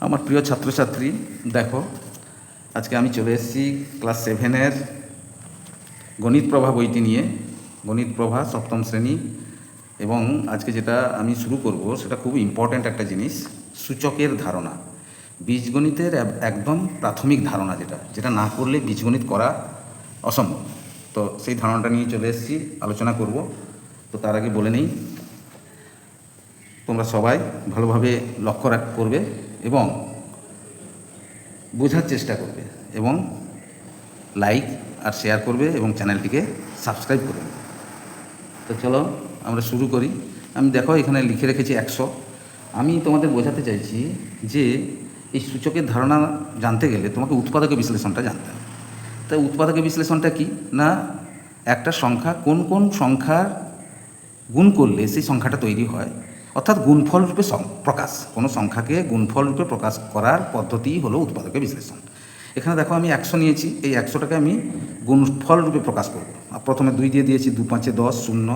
আমার প্রিয় ছাত্রছাত্রী, দেখো, আজকে আমি চলে এসেছি ক্লাস সেভেনের গণিত প্রভা বইটি নিয়ে। গণিত প্রভা সপ্তম শ্রেণি। এবং আজকে যেটা আমি শুরু করব, সেটা খুব ইম্পর্ট্যান্ট একটা জিনিস, সূচকের ধারণা। বীজগণিতের একদম প্রাথমিক ধারণা যেটা যেটা না করলে বীজগণিত করা অসম্ভব। তো সেই ধারণাটা নিয়ে চলে এসেছি, আলোচনা করব। তো তার আগে বলে নেই, তোমরা সবাই ভালোভাবে লক্ষ্য রাখ, করবে। এবং বোঝার চেষ্টা করবে এবং লাইক আর শেয়ার করবে এবং চ্যানেলটিকে সাবস্ক্রাইব করবে। তো চলো আমরা শুরু করি। আমি দেখো এখানে লিখে রেখেছি একশো। আমি তোমাদের বোঝাতে চাইছি যে এই সূচকের ধারণা জানতে গেলে তোমাকে উৎপাদকের বিশ্লেষণটা জানতে হবে। তাই উৎপাদকের বিশ্লেষণটা কি? না, একটা সংখ্যা কোন কোন সংখ্যার গুণ করলে সেই সংখ্যাটা তৈরি হয়? অর্থাৎ গুণফল রূপে প্রকাশ। কোনো সংখ্যাকে গুণফল রূপে প্রকাশ করার পদ্ধতি হলো উৎপাদকের বিশ্লেষণ। এখানে দেখো আমি একশো নিয়েছি। এই একশোটাকে আমি গুণফল রূপে প্রকাশ করব। প্রথমে দুই দিয়ে দিয়েছি, দু পাঁচে দশ, শূন্য।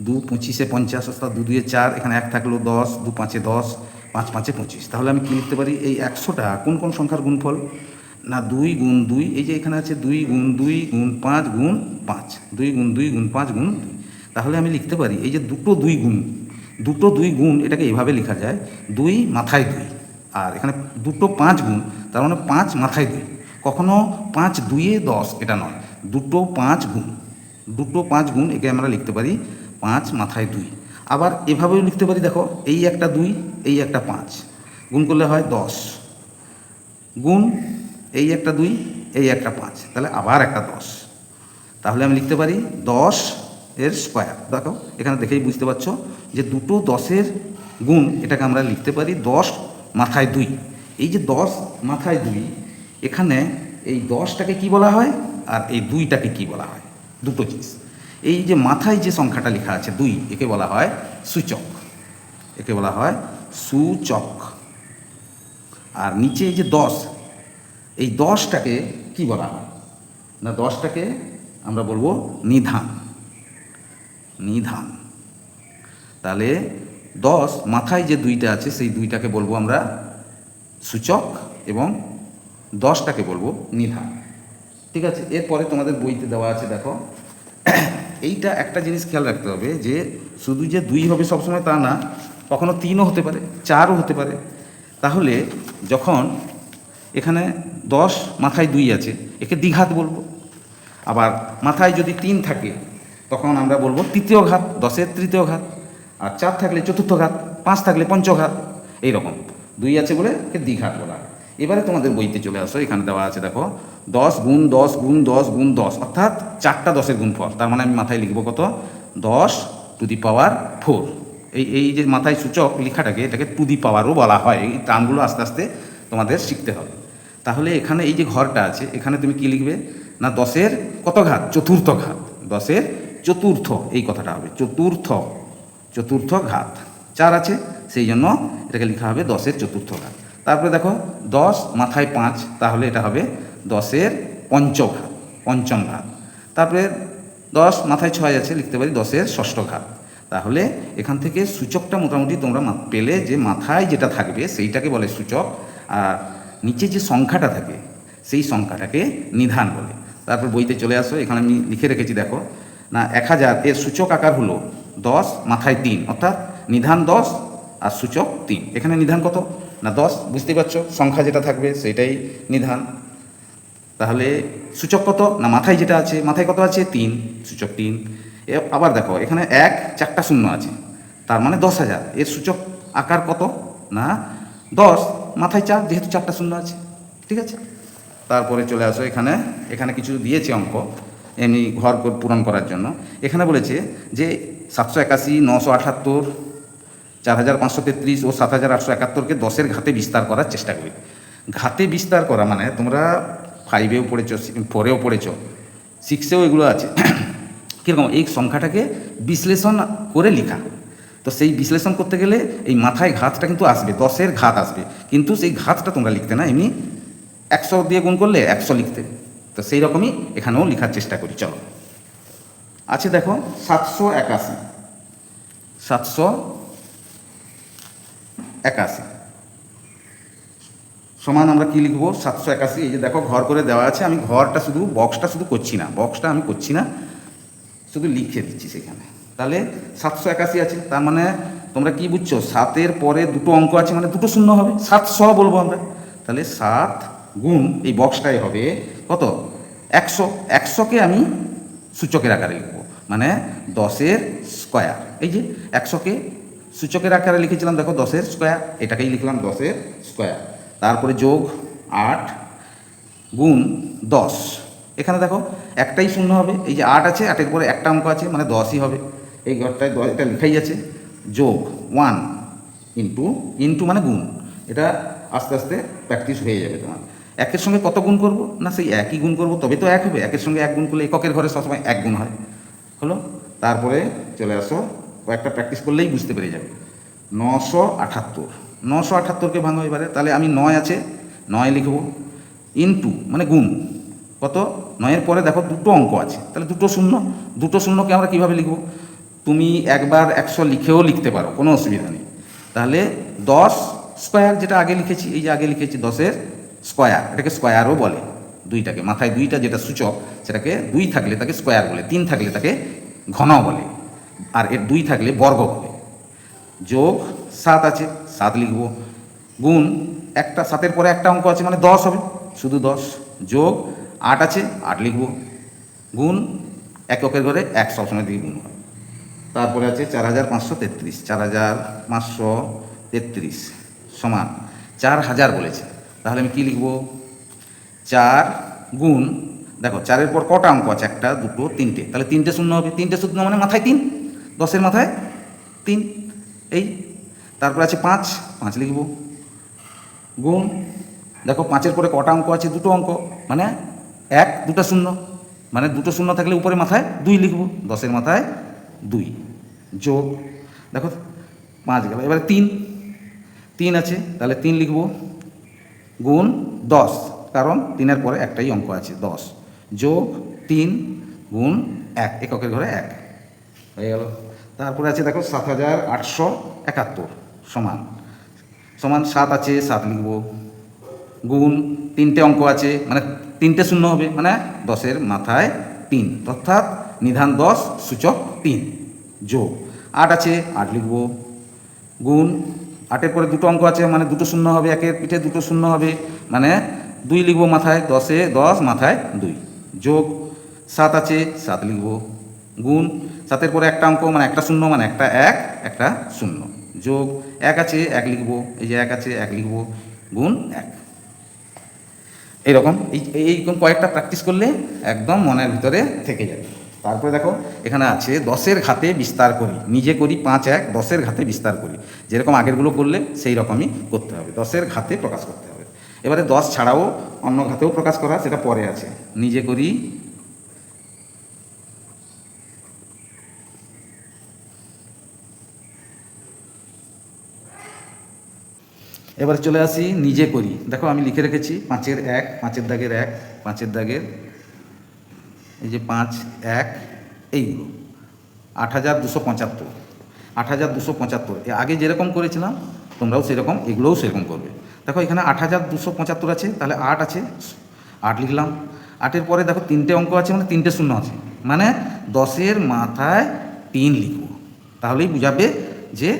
দু পঁচিশে পঞ্চাশ, অর্থাৎ দু দুয়ে চার। এখানে এক থাকল দশ, দু পাঁচে দশ, পাঁচ পাঁচে পঁচিশ। তাহলে আমি কী লিখতে পারি? এই একশোটা কোন কোন সংখ্যার গুণফল? না, দুই গুণ দুই। এই যে এখানে আছে দুই গুণ দুই গুণ পাঁচ গুণ পাঁচ। দুই গুণ দুই গুণ পাঁচ গুণ দুই। তাহলে আমি লিখতে পারি, এই যে দুটো দুই গুণ দুটো দুই গুণ এটাকে এভাবে লেখা যায়, দুই মাথায় দুই। আর এখানে দুটো পাঁচ গুণ, তার মানে পাঁচ মাথায় দুই। কখনো পাঁচ দুইয়ে দশ, এটা নয়। দুটো পাঁচ গুণ, দুটো পাঁচ গুণ একে আমরা লিখতে পারি পাঁচ মাথায় দুই। আবার এভাবেও লিখতে পারি, দেখো, এই একটা দুই, এই একটা পাঁচ। গুণ করলে হয় দশ। গুণ, এই একটা দুই, এই একটা পাঁচ। তাহলে আবার একটা দশ। তাহলে আমি লিখতে পারি দশ এর স্কোয়ার দেখো, এখানে দেখেই বুঝতে পারছ যে দুটো দশের গুণ এটাকে আমরা লিখতে পারি দশ মাথায় দুই। এই যে দশ মাথায় দুই, এখানে এই দশটাকে কি বলা হয়? আর এই দুইটাকে কি বলা হয়? দুটো জিনিস। এই যে মাথায় যে সংখ্যাটা লেখা আছে, দুই, একে বলা হয় সূচক। একে বলা হয় সূচক। আর নিচে এই যে দশ, এই দশটাকে কি বলা হয়? না, দশটাকে আমরা বলব নিধান। নিধান। তাহলে দশ মাথায় যে দুইটা আছে, সেই দুইটাকে বলব আমরা সূচক এবং দশটাকে বলব নিধান। ঠিক আছে? এরপরে তোমাদের বইতে দেওয়া আছে, দেখো। এইটা একটা জিনিস খেয়াল রাখতে হবে যে, শুধু যে দুই হবে সবসময় তা না, কখনো তিনও হতে পারে, চারও হতে পারে। তাহলে যখন এখানে দশ মাথায় দুই আছে, একে দ্বিঘাত বলব। আবার মাথায় যদি তিন থাকে তখন আমরা বলব তৃতীয় ঘাত, দশের তৃতীয় ঘাত, আর চার থাকলে চতুর্থ ঘাত, পাঁচ থাকলে পঞ্চঘাত, এইরকম। দুই আছে বলে একে দ্বিঘাত বলা এবারে তোমাদের বইতে চলে আসো, এখানে দেওয়া আছে, দেখো, দশ গুণ দশ গুণ দশ গুণ দশ, অর্থাৎ চারটা দশের গুণফল, তার মানে আমি মাথায় লিখব কত? দশ টু দি পাওয়ার ফোর। এই এই যে মাথায় সূচক লেখাটাকে এটাকে টু দি পাওয়ারও বলা হয়, এই টার্মগুলো আস্তে আস্তে তোমাদের শিখতে হবে। তাহলে এখানে এই যে ঘরটা আছে, এখানে তুমি কি লিখবে? না, দশের কত ঘাত? চতুর্থ ঘাত। দশের চতুর্থ, এই কথাটা হবে, চতুর্থ চতুর্থ ঘাত চার আছে, সেই জন্য এটাকে লেখা হবে দশের চতুর্থ ঘাত তারপরে দেখো, দশ মাথায় পাঁচ, তাহলে এটা হবে দশের পঞ্চঘাত পঞ্চম ঘাত তারপরে দশ মাথায় ছয় আছে, লিখতে পারি দশের ষষ্ঠ ঘাত তাহলে এখান থেকে সূচকটা মোটামুটি তোমরা পেলে যে মাথায় যেটা থাকবে, সেইটাকে বলে সূচক, আর নিচে যে সংখ্যাটা থাকে, সেই সংখ্যাটাকে নিধান বলে। তারপর বইতে চলে আসো, এখানে আমি লিখে রেখেছি, দেখো না, এক হাজার। এর সূচক আকার হলো দশ মাথায় তিন, অর্থাৎ নিধান দশ আর সূচক তিন। এখানে নিধান কত? না, দশ, বুঝতেই পারছ? সংখ্যা যেটা থাকবে সেটাই নিধান। তাহলে সূচক কত? না, মাথায় যেটা আছে, মাথায় কত আছে? তিন, সূচক তিন। এ, আবার দেখো, এখানে এক, চারটা শূন্য আছে। তার মানে দশ হাজার। এর সূচক আকার কত? না, দশ, মাথায় চার, যেহেতু চারটা শূন্য আছে। ঠিক আছে? তারপরে চলে আসো এখানে। এখানে কিছু দিয়েছে অঙ্ক। এমনি ঘর পূরণ করার জন্য। এখানে বলেছে যে সাতশো একাশি, নশো আটাত্তর, চার হাজার পাঁচশো তেত্রিশ ও সাত হাজার আটশো একাত্তরকে দশের ঘাতে বিস্তার করার চেষ্টা করি। ঘাতে বিস্তার করা মানে তোমরা ফাইভেও পড়েছ ফোরেও পড়েছ সিক্সেও এগুলো আছে। কীরকম? এই সংখ্যাটাকে বিশ্লেষণ করে লেখা। তো সেই বিশ্লেষণ করতে গেলে এই মাথায় ঘাতটা কিন্তু আসবে, দশের ঘাত আসবে। কিন্তু সেই ঘাতটা তোমরা লিখতে না, এমনি একশো দিয়ে গুণ করলে একশো লিখতে। তো সেই রকমই এখানেও লেখার চেষ্টা করি, চলো। আছে দেখো সাতশো একাশি। সাতশো একাশি। সমান আমরা কি লিখব? সাতশো একাশি। এই যে দেখো, ঘর করে দেওয়া আছে, আমি ঘরটা শুধু, বক্সটা শুধু করছি না। বক্সটা আমি করছি না, শুধু লিখে দিচ্ছি সেখানে। তাহলে সাতশো একাশি আছে, তার মানে তোমরা কি বুঝছ? সাতের পরে দুটো অঙ্ক আছে মানে দুটো শূন্য হবে। সাতশো বলব আমরা। তাহলে সাত গুণ এই বক্সটাই হবে কত? একশো, একশোকে আমি সূচকের আকারে লিখব। মানে দশের স্কয়ার। এই যে একশোকে সূচকের আকারে লিখেছিলাম, দেখো দশের স্কোয়ার। এটাকেই লিখলাম দশের স্কোয়ার। তারপরে যোগ আট গুণ দশ। এখানে দেখো একটাই শূন্য হবে। এই যে আট আছে, আটের পরে একটা অঙ্ক আছে মানে দশই হবে। এই ঘরটায় এটা লেখাই আছে। যোগ ওয়ান ইন্টু ইন্টু মানে গুণ। এটা আস্তে আস্তে প্র্যাকটিস হয়ে যাবে তোমার। একের সঙ্গে কত গুণ করব? না, সেই একই গুণ করব, তবে তো এক হবে। একের সঙ্গে এক গুণ করলে এককের ঘরে সবসময় এক গুণ হয়। হলো? তারপরে চলে আসো, কয়েকটা প্র্যাকটিস করলেই বুঝতে পেরে যাবে। নশো আটাত্তর। নশো আটাত্তরকে ভাঙো এবারে। তাহলে আমি নয় আছে, নয় লিখব। ইন্টু মানে গুণ। কত? নয়ের পরে দেখো দুটো অঙ্ক আছে। তাহলে দুটো শূন্য। দুটো শূন্যকে আমরা কীভাবে লিখব? তুমি একবার একশো লিখেও লিখতে পারো, কোনো অসুবিধা নেই। তাহলে দশ স্কোয়ার যেটা আগে লিখেছি, এই যে আগে লিখেছি দশের স্কোয়ার এটাকে স্কোয়ারও বলে। দুইটাকে, মাথায় দুইটা যেটা সূচক, সেটাকে দুই থাকলে তাকে স্কোয়ার বলে, তিন থাকলে তাকে ঘন বলে, আর এর দুই থাকলে বর্গ বলে। যোগ সাত আছে, সাত লিখব। গুণ একটা, সাতের পরে একটা অঙ্ক আছে মানে দশ হবে, শুধু দশ। যোগ আট আছে, আট লিখব। গুণ এককের ঘরে এক সবসময় দিয়ে গুণ হয়। তারপরে আছে চার হাজার পাঁচশো তেত্রিশ, চার হাজার পাঁচশো তেত্রিশ সমান চার হাজার বলেছে। তাহলে আমি কী লিখব? চার গুণ, দেখো, চারের পর কটা অঙ্ক আছে? একটা, দুটো, তিনটে। তাহলে তিনটে শূন্য হবে। তিনটে শূন্য মানে মাথায় তিন? দশের মাথায় তিন। এই, তারপর আছে পাঁচ। পাঁচ লিখব। গুণ, দেখো, পাঁচের পরে কটা অঙ্ক আছে? দুটো অঙ্ক। মানে এক, দুটো শূন্য। মানে দুটো শূন্য থাকলে উপরে মাথায় দুই লিখব। দশের মাথায় দুই। যোগ, দেখো, পাঁচ গেল। এবারে তিন। তিন আছে। তাহলে তিন লিখব। গুণ দশ, কারণ তিনের পরে একটাই অঙ্ক আছে, দশ। যোগ তিন গুণ এক, এককের ঘরে এক। হয়ে গেল। তারপরে আছে দেখো সাত হাজার আটশো একাত্তর সমান। সমান সাত আছে, সাত লিখব। গুণ তিনটে অঙ্ক আছে মানে তিনটে শূন্য হবে মানে দশের মাথায় তিন। অর্থাৎ নিধান দশ, সূচক তিন। যোগ আট আছে, আট লিখব। গুণ আটের পরে দুটো অঙ্ক আছে মানে দুটো শূন্য হবে একের পিঠে দুটো শূন্য হবে মানে দুই লিখব মাথায়, দশে দশ, মাথায় দুই। যোগ সাত আছে, সাত লিখব। গুণ, সাতের পরে একটা অঙ্ক মানে একটা শূন্য মানে একটা এক, একটা শূন্য। যোগ এক আছে, এক লিখব, এই যে এক আছে, এক লিখব, গুণ এক। এইরকম, এই এইরকম কয়েকটা প্র্যাকটিস করলে একদম মনের ভিতরে থেকে যাবে। তারপরে দেখো, এখানে আছে, দশের ঘাতে বিস্তার করি। নিজে করি পাঁচ এক, দশের ঘাতে বিস্তার করি। যেরকম আগেরগুলো করলে সেই রকমই করতে হবে। দশের ঘাতে প্রকাশ করতে হবে। এবারে দশ ছাড়াও অন্য ঘাতেও প্রকাশ করা, সেটা পরে আছে। নিজে করি এবার চলে আসি, নিজে করি। দেখো, আমি লিখে রেখেছি, পাঁচের এক, পাঁচের দাগের এক, পাঁচের দাগের এই যে পাঁচ, এক এইগুলো আট হাজার দুশো পঁচাত্তর, আট হাজার দুশো পঁচাত্তর। আগে যেরকম করেছিলাম, তোমরাও সেরকম, এগুলোও সেরকম করবে। দেখো, এখানে আট হাজার দুশো পঁচাত্তর আছে, তাহলে আট আছে, আট লিখলাম। আটের পরে দেখো, তিনটে অঙ্ক আছে মানে তিনটে শূন্য আছে। মানে দশের মাথায় তিন লিখব। তাহলেই বুঝাবে যে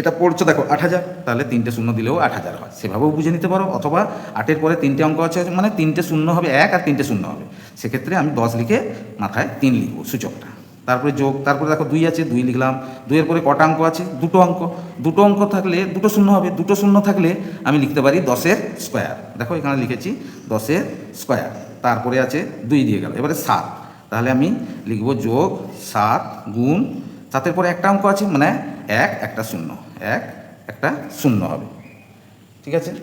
এটা পড়ছো দেখো, আট হাজার, তাহলে তিনটে শূন্য দিলেও আট হাজার হয়। সেভাবেও বুঝে নিতে পারো, অথবা আটের পরে তিনটে অঙ্ক আছে মানে তিনটে শূন্য হবে এক আর তিনটে শূন্য হবে। সেক্ষেত্রে আমি দশ লিখে মাথায় তিন লিখব সূচকটা। তারপরে যোগ, তারপরে দেখো দুই আছে, দুই লিখলাম। দুইয়ের পরে কটা অঙ্ক আছে? দুটো অঙ্ক। দুটো অঙ্ক থাকলে, দুটো শূন্য হবে, দুটো শূন্য থাকলে আমি লিখতে পারি দশের স্কোয়ার দেখো এখানে লিখেছি দশের স্কোয়ার তারপরে আছে দুই দিয়ে গেল, এবারে সাত। তাহলে আমি লিখব যোগ সাত গুণ, সাতের পরে একটা অঙ্ক আছে মানে এক, একটা শূন্য। এক, একটা শূন্য হবে। ঠিক আছে?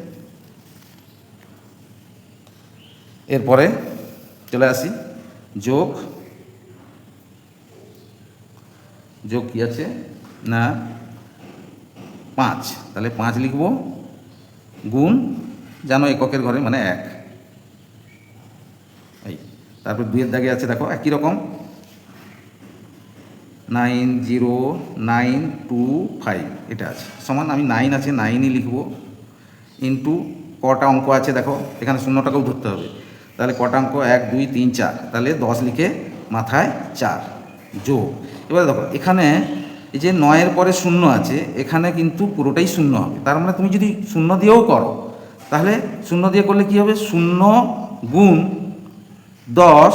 এরপরে চলে আসি। যোগ। যোগ কী আছে? না, পাঁচ। তাহলে পাঁচ লিখব। গুণ জানো এককের ঘরে মানে এক। এই, তারপর দুইয়ের দাগে আছে দেখো একই রকম। Nine zero nine two five, এটা আছে। সমান আমি নাইন আছে, নাইনই লিখব। ইন্টু কটা অঙ্ক আছে দেখো, এখানে শূন্যটাকেও ধরতে হবে। তাহলে কটা অঙ্ক? এক, দুই, তিন, চার। তাহলে দশ লিখে মাথায় চার। যোগ। এবার দেখো, এখানে এই যে নয়ের পরে শূন্য আছে, এখানে কিন্তু পুরোটাই শূন্য হবে। তার মানে তুমি যদি শূন্য দিয়েও করো, তাহলে শূন্য দিয়ে করলে কি হবে? শূন্য গুণ দশ,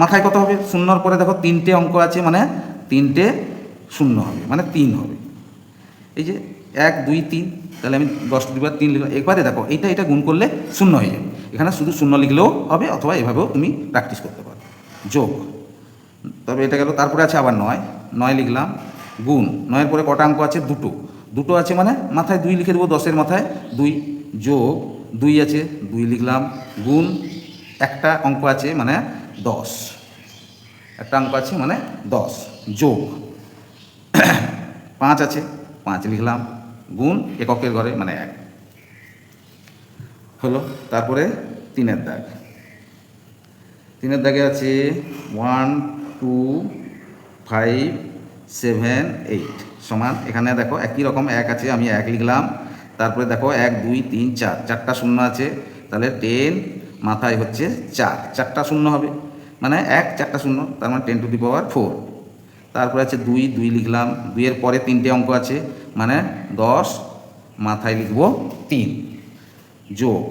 মাথায় কত হবে? শূন্যর পরে দেখো তিনটে অঙ্ক আছে মানে তিনটে শূন্য হবে মানে তিন হবে। এই যে এক, দুই, তিন, তাহলে আমি দশ দুবার তিন লিখলাম। একবারে দেখো, এইটা এটা গুণ করলে শূন্য হয়ে যাবে। এখানে শুধু শূন্য লিখলেও হবে, অথবা এভাবেও তুমি প্র্যাকটিস করতে পারো। যোগ। তবে এটা গেল, তারপরে আছে আবার নয়। নয় লিখলাম, গুণ। নয়ের পরে কটা অঙ্ক আছে? দুটো। দুটো আছে মানে মাথায় দুই লিখে দেবো, দশের মাথায় দুই। যোগ। দুই আছে, দুই লিখলাম, গুণ। একটা অঙ্ক আছে মানে দশ। একটা অঙ্ক আছে মানে দশ, যোগ। পাঁচ আছে, পাঁচ লিখলাম, গুণ এককের ঘরে মানে এক। হলো, তারপরে তিনের দাগ। তিনের দাগে আছে one, two, five, seven, eight সমান। এখানে দেখো একই রকম এক আছে, আমি এক লিখলাম। তারপরে দেখো এক, দুই, তিন, চার। চারটা শূন্য আছে, তাহলে টেন মাথায় হচ্ছে চার। চারটা শূন্য হবে। মানে এক, চারটা শূন্য, তার মানে ten to the power four তারপরে আছে দুই দুই লিখলাম, দুইয়ের পরে তিনটে অঙ্ক আছে মানে দশ, মাথায় লিখব তিন। যোগ,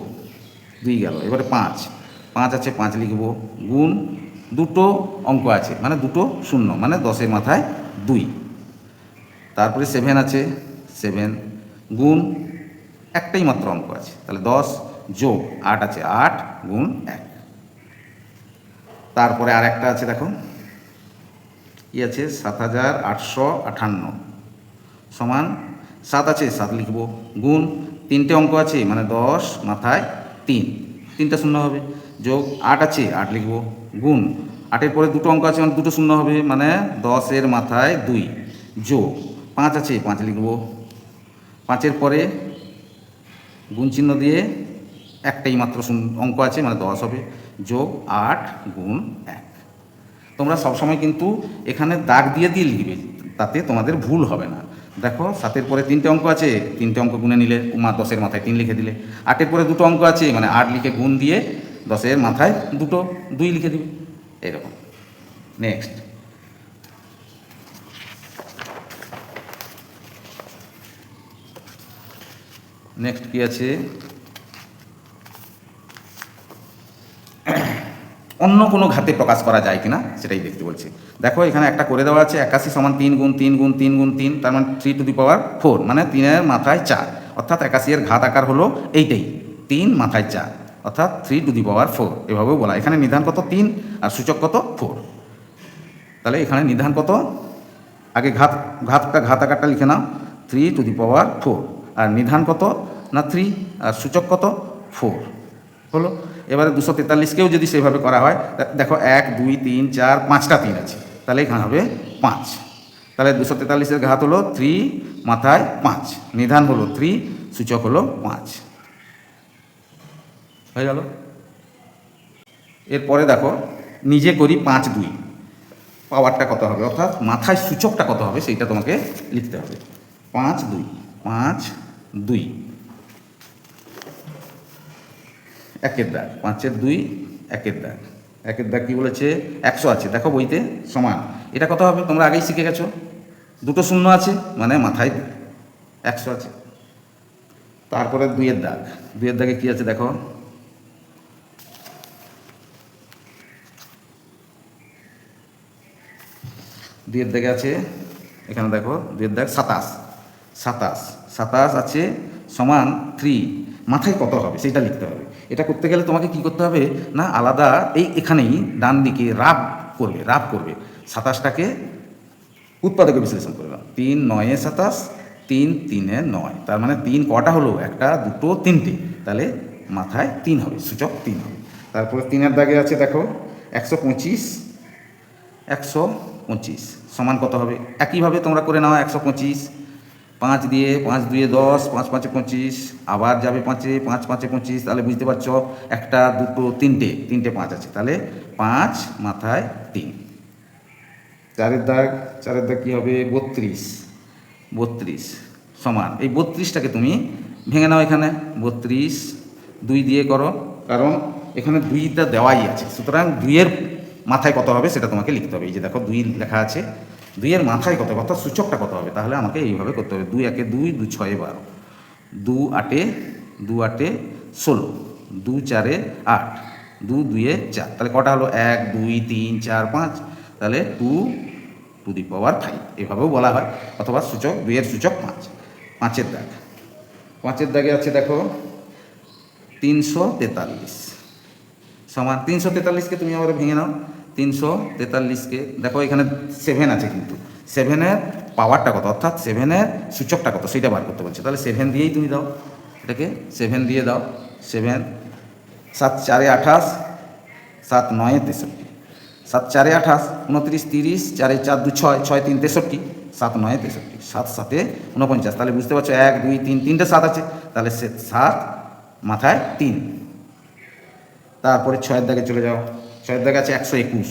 দুই গেল, এবারে পাঁচ। পাঁচ আছে, পাঁচ লিখব, গুণ দুটো অঙ্ক আছে মানে দুটো শূন্য মানে দশের মাথায় দুই। তারপরে সেভেন আছে সেভেন গুণ একটাই মাত্র অঙ্ক আছে, তাহলে দশ যোগ আট আছে, আট, গুণ এক। তারপরে আর একটা আছে, দেখো। কি আছে? সাত হাজার আটশো আটান্ন সমান সাত আছে, সাত লিখব। গুণ তিনটে অঙ্ক আছে মানে দশ মাথায় তিন। তিনটা শূন্য হবে। যোগ আট আছে, আট লিখব। গুণ আটের পরে দুটো অঙ্ক আছে মানে দুটো শূন্য হবে মানে দশের মাথায় দুই। যোগ পাঁচ আছে, পাঁচ লিখব। পাঁচের পরে গুণ চিহ্ন দিয়ে একটাই মাত্র অঙ্ক আছে মানে দশ হবে। যোগ আট গুণ এক। তোমরা সবসময় কিন্তু এখানে দাগ দিয়ে দিয়ে লিখবে, তাতে তোমাদের ভুল হবে না। দেখো, সাতের পরে তিনটে অঙ্ক আছে, তিনটে অঙ্ক গুনে নিলে মা দশের মাথায় তিন লিখে দিলে। আটের পরে দুটো অঙ্ক আছে মানে আট লিখে গুণ দিয়ে দশের মাথায় দুটো, দুই লিখে দিবে। এরকম নেক্সট নেক্সট কি আছে? অন্য কোনো ঘাতে প্রকাশ করা যায় কিনা সেটাই দেখতে বলছি। দেখো, এখানে একটা করে দেওয়া আছে, একাশি সমান তিন গুণ তিন গুণ তিন গুণ তিন, তার মানে three to the power four মানে তিনের মাথায় চার। অর্থাৎ একাশি এর ঘাত আকার হলো এইটাই, তিন মাথায় চার, অর্থাৎ three to the power four এভাবেও বলা। এখানে নিধান কত তিন, আর সূচক কত ফোর তাহলে এখানে নিধান কত? আগে ঘাত, ঘাতটা, ঘাত আকারটা লিখে নাও three to the power four আর নিধান কত? না থ্রি আর সূচক কত? ফোর হলো এবারে দুশো তেতাল্লিশকেও যদি সেভাবে করা হয় দেখো এক, দুই, তিন, চার, পাঁচটা তিন আছে। তাহলে এখানে হবে পাঁচ। তাহলে দুশো তেতাল্লিশের ঘাত হলো থ্রি মাথায় পাঁচ। নিধান হলো থ্রি, সূচক হলো পাঁচ। হয়ে গেল? এরপরে দেখো, নিজে করি পাঁচ, দুই। পাওয়ারটা কত হবে? অর্থাৎ মাথায় সূচকটা কত হবে, সেইটা তোমাকে লিখতে হবে। পাঁচ, দুই। পাঁচ, দুই। একের দাগ, পাঁচের দুই, একের দাগ। একের দাগ কী বলেছে? একশো আছে, দেখো বইতে সমান। এটা কত হবে? তোমরা আগেই শিখে গেছো। দুটো শূন্য আছে মানে মাথায় একশো আছে। তারপরে দুইয়ের দাগ। দুইয়ের দাগে কী আছে দেখো? দুইয়ের দাগে আছে, এখানে দেখো, দুইয়ের দাগ সাতাশ। সাতাশ। সাতাশ আছে সমান থ্রি। মাথায় কত হবে? সেটা লিখতে হবে। এটা করতে গেলে তোমাকে কি করতে হবে? না, আলাদা এই এখানেই ডান দিকে রাব করবে রাব করবে। সাতাশটাকে উৎপাদকে বিশ্লেষণ করবে। তিন, নয়ে সাতাশ, তিন, তিনে নয়। তার মানে তিন কটা হলো? একটা, দুটো, তিনটে। তাহলে মাথায় তিন হবে, সূচক তিন হবে। তারপরে তিনের দাগে আছে দেখো, একশো পঁচিশ একশো পঁচিশ। সমান কত হবে? একইভাবে তোমরা করে নাও একশো পঁচিশ। পাঁচ দিয়ে, পাঁচ দুয়ে দশ, পাঁচ পাঁচে পঁচিশ, আবার যাবে পাঁচে, পাঁচ পাঁচে পঁচিশ, তাহলে বুঝতে পারছ একটা, দুটো, তিনটে তিনটে পাঁচ আছে, তাহলে পাঁচ মাথায় তিন। চারের দাগ চারের দাগ কী হবে? বত্রিশ। বত্রিশ সমান, এই বত্রিশটাকে তুমি ভেঙে নাও এখানে, বত্রিশ দুই দিয়ে করো, কারণ এখানে দুইটা দেওয়াই আছে, সুতরাং দুইয়ের মাথায় কত হবে সেটা তোমাকে লিখতে হবে, এই যে দেখো দুই লেখা আছে দুইয়ের মাথায় কত হবে অর্থাৎ সূচকটা কত হবে। তাহলে আমাকে এইভাবে করতে হবে। দুই একে দুই দু ছয়ে বারো। দু আটে দু আটে ষোলো। দু চারে আট। দু দুয়ে চার। তাহলে কটা হলো? এক, দুই, তিন, চার, পাঁচ। তাহলে two to the power five. এভাবেও বলা হয়। অথবা সূচক, দুইয়ের সূচক পাঁচ। পাঁচের দাগ। পাঁচের দাগে আছে, দেখো, তিনশো তেতাল্লিশ। সমান তিনশো তেতাল্লিশকে তুমি আবার ভেঙে নাও। তিনশো তেতাল্লিশকে, দেখো এখানে সেভেন আছে কিন্তু। সেভেনের পাওয়ারটা কত? অর্থাৎ সেভেনের সূচকটা কত? সেটা বার করতে বলছে। তাহলে সেভেন দিয়েই তুমি দাও। এটাকে সেভেন দিয়ে দাও। সেভেন সাত চারে আঠাশ, সাত নয়ে তেষট্টি। সাত চারে আঠাশ উনত্রিশ তিরিশ, চারে চার, দু, ছয় ছয়, তিন, তেষট্টি। সাত নয় তেষট্টি, সাত, সাতে উনপঞ্চাশ তাহলে বুঝতে পারছ, এক, দুই, তিন, তিনটে সাত আছে। তাহলে সে সাত মাথায় তিন। তারপরে ছয়ের দাগে চলে যাও। দাগে আছে একশো একুশ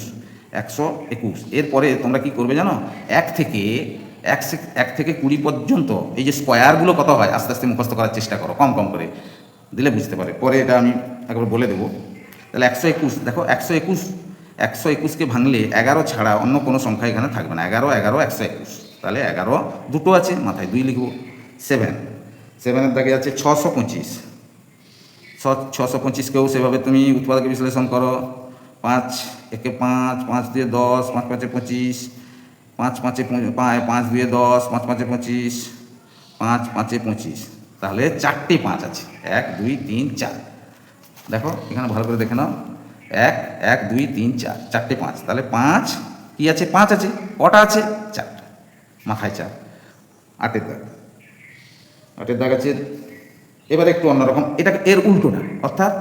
একশো একুশ। এরপরে তোমরা কি করবে জানো? এক থেকে, এক এক থেকে কুড়ি পর্যন্ত এই যে স্কোয়ারগুলো কত হয়, আস্তে আস্তে মুখস্থ করার চেষ্টা করো, কম কম করে। দিলে বুঝতে পারে। পরে এটা আমি একবার বলে দেবো। তাহলে একশো একুশ, দেখো একশো একুশ, একশো একুশকে ভাঙলে এগারো ছাড়া অন্য কোনো সংখ্যা এখানে থাকবে না। এগারো এগারো, একশো একুশ। তাহলে এগারো দুটো আছে মাথায়, দুই লিখব। সেভেন সেভেনের দাগে আছে ছশো পঁচিশ। ছশো পঁচিশকেও সেভাবে তুমি উৎপাদক বিশ্লেষণ করো। পাঁচ, একে পাঁচ পাঁচ দিয়ে দশ, পাঁচ পাঁচে পঁচিশ, পাঁচ পাঁচে পাঁচ দিয়ে দশ, পাঁচ পাঁচে পঁচিশ, পাঁচ পাঁচে পঁচিশ। তাহলে চারটে পাঁচ আছে। এক, দুই, তিন, চার। দেখো, এখানে ভালো করে দেখে নাও। এক এক, দুই, তিন, চার, চারটে পাঁচ। তাহলে পাঁচ, কি আছে? পাঁচ আছে। কটা আছে? চারটা মাথায় চার। আটের দাগ। আটের দাগ আছে। এবার একটু অন্যরকম। এটা এর উল্টোটা অর্থাৎ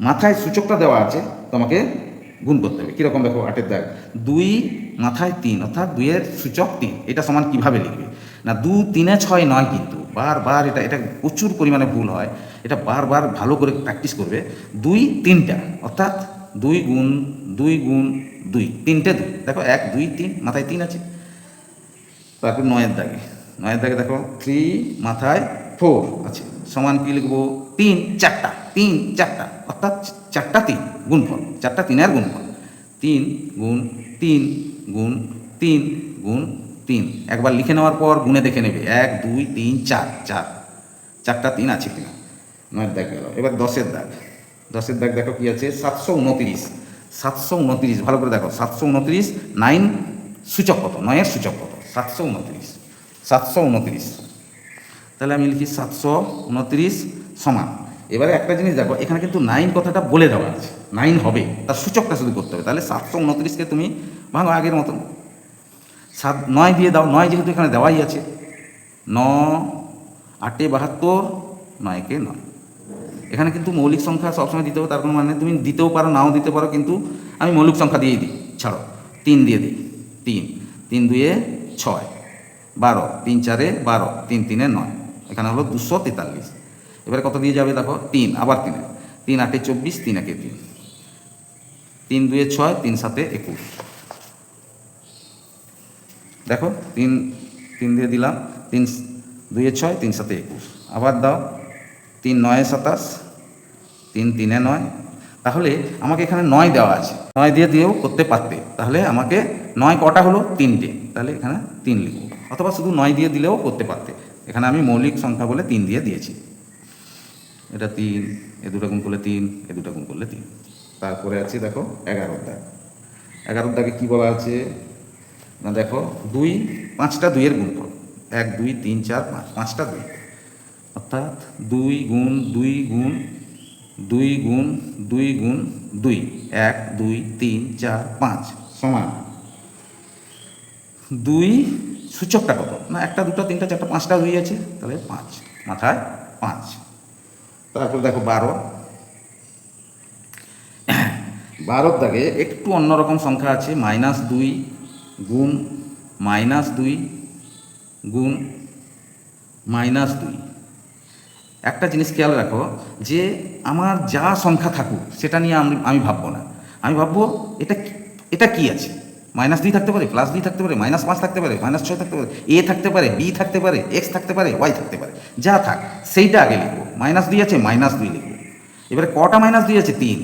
মাথায় সূচকটা দেওয়া আছে তোমাকে গুণ করতে হবে। কীরকম দেখো, আটের দাগ। দুই মাথায় তিন, অর্থাৎ দুইয়ের সূচক তিন। এটা সমান কীভাবে লিখবে? না, দু, তিনে ছয় নয় কিন্তু। বারবার এটা এটা প্রচুর পরিমাণে ভুল হয়। এটা বারবার ভালো করে প্র্যাকটিস করবে। দুই, তিনটা, অর্থাৎ দুই গুণ দুই গুণ দুই। তিনটে দুই। দেখো, এক, দুই, তিন, মাথায় তিন আছে। তারপর নয়ের দাগে। নয়ের দাগে দেখো থ্রি মাথায় ফোর আছে। সমান কী লিখব? তিন চারটা তিন চারটা, অর্থাৎ চারটা তিন গুণফল, চারটা তিনের গুণফল। তিন গুণ তিন গুণ তিন গুণ তিন। একবার লিখে নেওয়ার পর গুণে দেখে নেবে। এক, দুই, তিন, চার চার। চারটা তিন আছে কিনা? নয়ের দাগ গেল। এবার দশের দাগ। দশের দাগ দেখো কি আছে? সাতশো উনত্রিশ। সাতশো উনত্রিশ, ভালো করে দেখো। সাতশো উনত্রিশ, নাইন সূচক কত? নয়ের সূচক কত? সাতশো উনত্রিশ। সাতশো উনত্রিশ। তাহলে আমি লিখি সাতশো উনত্রিশ সমান। এবারে একটা জিনিস দেখো, এখানে কিন্তু নাইন কথাটা বলে দেওয়া আছে। নাইন হবে, তার সূচকটা শুধু করতে হবে। তাহলে সাতশো উনত্রিশকে তুমি ভাঙো আগের মতন। সাত, নয় দিয়ে দাও, নয় যেহেতু এখানে দেওয়াই আছে। ন, আটে বাহাত্তর নয়কে নয়। এখানে কিন্তু মৌলিক সংখ্যা সবসময় দিতে হবে, তার কোনো মানে তুমি দিতেও পারো, নাও দিতে পারো, কিন্তু আমি মৌলিক সংখ্যা দিয়েই দিই। ছাড়ো, তিন দিয়ে দিই। তিন তিন দুয়ে ছয়, বারো, তিন চারে বারো, তিন তিনে নয়। এখানে হলো দুশো তেতাল্লিশ। এবারে কত দিয়ে যাবে দেখো? তিন, আবার তিনে। তিন আটে চব্বিশ, তিন একে তিন। তিন দুয়ে ছয়, তিন সাতে একুশ। দেখো, তিন তিন দিয়ে দিলাম, তিন দুয়ে ছয়, তিন সাতে একুশ। আবার দাও, তিন নয় সাতাশ, তিন তিনে নয়। তাহলে আমাকে এখানে নয় দেওয়া আছে। নয় দিয়ে দিয়েও করতে পারতে। তাহলে আমাকে নয় কটা হলো? তিনটে। তাহলে এখানে তিন লিখব অথবা শুধু নয় দিয়ে দিলেও করতে পারতে। এখানে আমি মৌলিক সংখ্যা বলে তিন দিয়ে দিয়েছি। এটা তিন, এ দুটো গুণ করলে তিন, এ দুটো গুণ করলে তিন। তারপরে আছে দেখো এগারোর দাগ এগারোর দাগে কী বলা আছে? না দেখো, দুই, পাঁচটা দুইয়ের গুণ করো এক, দুই, তিন, চার, পাঁচ, পাঁচটা দুই। অর্থাৎ দুই গুণ দুই গুণ দুই গুণ দুই গুণ, দুই। এক, দুই, তিন, চার, পাঁচ সমান। দুই সূচকটা কত? না, একটা, দুটো, তিনটা, চারটা, পাঁচটা দুই আছে, তাহলে পাঁচ। মাথায় পাঁচ। তারপর দেখো বারো। বারোর দাগে একটু অন্যরকম সংখ্যা আছে, মাইনাস দুই গুণ, মাইনাস দুই গুণ, মাইনাস দুই। একটা জিনিস খেয়াল রাখো যে আমার যা সংখ্যা থাকুক, সেটা নিয়ে আমি আমি ভাববো না। আমি ভাববো এটা এটা কি আছে? মাইনাস দুই থাকতে পারে প্লাস দুই থাকতে পারে মাইনাস পাঁচ থাকতে পারে মাইনাস ছয় থাকতে পারে এ থাকতে পারে বি থাকতে পারে এক্স থাকতে পারে ওয়াই থাকতে পারে, যা থাক, সেইটা আগে লিখব। মাইনাস দুই আছে মাইনাস দুই লিখব। এবারে কটা মাইনাস দুই আছে? তিন।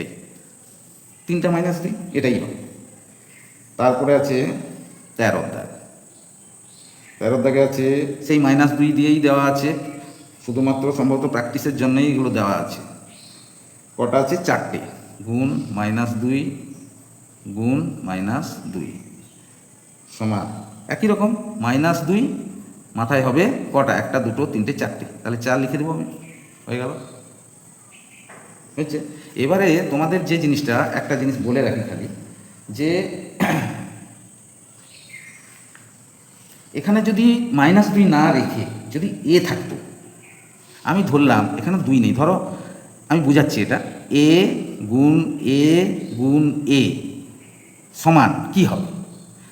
এই, তিনটা মাইনাস দুই এটাই হবে। তারপরে আছে তেরো দাগ তেরো দাগে আছে, সেই মাইনাস দুই দিয়েই দেওয়া আছে, শুধুমাত্র সম্ভবত প্র্যাকটিসের জন্যই এগুলো দেওয়া আছে। কটা আছে? চারটে। গুণ মাইনাস দুই গুণ মাইনাস দুই। সমান একই রকম, মাইনাস দুই মাথায় হবে কটা? একটা, দুটো, তিনটে, চারটে। তাহলে চার লিখে দেবো আমি। হয়ে গেল। হয়েছে? এবারে তোমাদের যে জিনিসটা একটা জিনিস বলে রাখি খালি, যে এখানে যদি মাইনাস দুই না রেখে যদি এ থাকতো, আমি ধরলাম, এখানে দুই নেই, ধরো আমি বুঝাচ্ছি এটা, এ গুণ এ গুণ এ। সমান, কি হবে?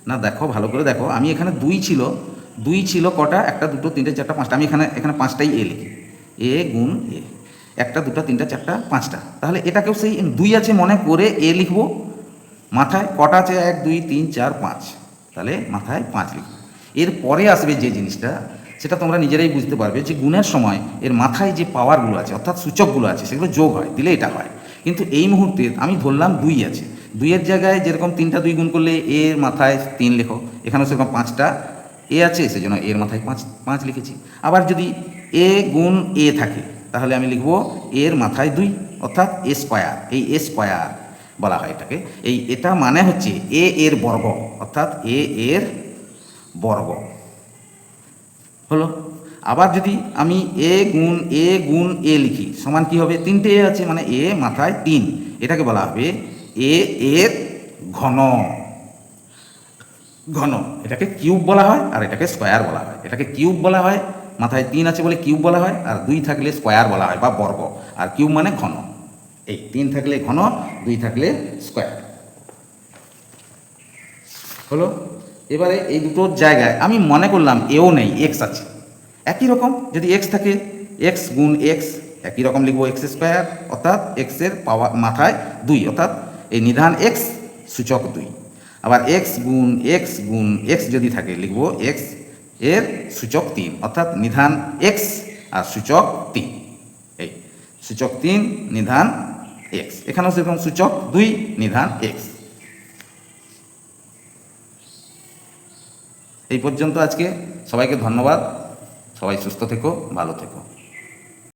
না, দেখো, ভালো করে দেখো, আমি এখানে দুই ছিল দুই ছিল কটা? একটা, দুটো, তিনটে, চারটা, পাঁচটা, আমি এখানে এখানে পাঁচটাই এ লিখি। এ গুণ এ একটা, দুটো, তিনটা, চারটা, পাঁচটা। তাহলে এটাকেও সেই দুই আছে মনে করে এ লিখব। মাথায় কটা আছে? এক, দুই, তিন, চার, পাঁচ। তাহলে মাথায় পাঁচ লিখব। এর পরে আসবে যে জিনিসটা, সেটা তোমরা নিজেরাই বুঝতে পারবে যে গুণের সময় এর মাথায় যে পাওয়ারগুলো আছে, অর্থাৎ সূচকগুলো আছে, সেগুলো যোগ হয়, দিলে এটা হয়। কিন্তু এই মুহূর্তে আমি ধরলাম দুই আছে। দুইয়ের জায়গায় যেরকম তিনটা দুই গুণ করলে এর মাথায় তিন লেখো, এখানেও সেরকম পাঁচটা এ আছে, সেজন্য এর মাথায় পাঁচ পাঁচ লিখেছি। আবার যদি এ গুণ এ থাকে, তাহলে আমি লিখব এর মাথায় দুই, অর্থাৎ এ স্কোয়ার, এই এ স্কোয়ার বলা হয় এটাকে। এই এটা মানে হচ্ছে এ এর বর্গ, অর্থাৎ এ এর বর্গ। হলো? আবার যদি আমি এ গুণ এ গুণ এ লিখি, সমান কি হবে? তিনটে এ আছে মানে এ মাথায় তিন, এটাকে বলা হবে এ, এর ঘন। ঘন। এটাকে কিউব বলা হয় আর এটাকে স্কোয়ার বলা হয়। এটাকে কিউব বলা হয়, মাথায় তিন আছে বলে কিউব বলা হয় আর দুই থাকলে স্কোয়ার বলা হয় বা বর্গ। আর কিউব মানে ঘন। এই তিন থাকলে ঘন, দুই থাকলে স্কোয়ার। হলো? এবারে এই দুটোর জায়গায় আমি মনে করলাম এও নেই এক্স আছে। একই রকম, যদি এক্স থাকে এক্স গুণ এক্স একই রকম লিখব এক্স স্কোয়ার অর্থাৎ এক্সের পাওয়া, মাথায় দুই, অর্থাৎ এই নিধান এক্স সূচক দুই। আবার এক্স গুণ এক্স গুণ এক্স যদি থাকে, লিখব এক্সের সূচক তিন, অর্থাৎ নিধান এক্স আর সূচক তিন। এই সূচক তিন, নিধান এক্স এখানেও সেরকম সূচক দুই, নিধান এক্স এই পর্যন্ত আজকে। সবাইকে ধন্যবাদ। সবাই সুস্থ থেকো, ভালো থেকো।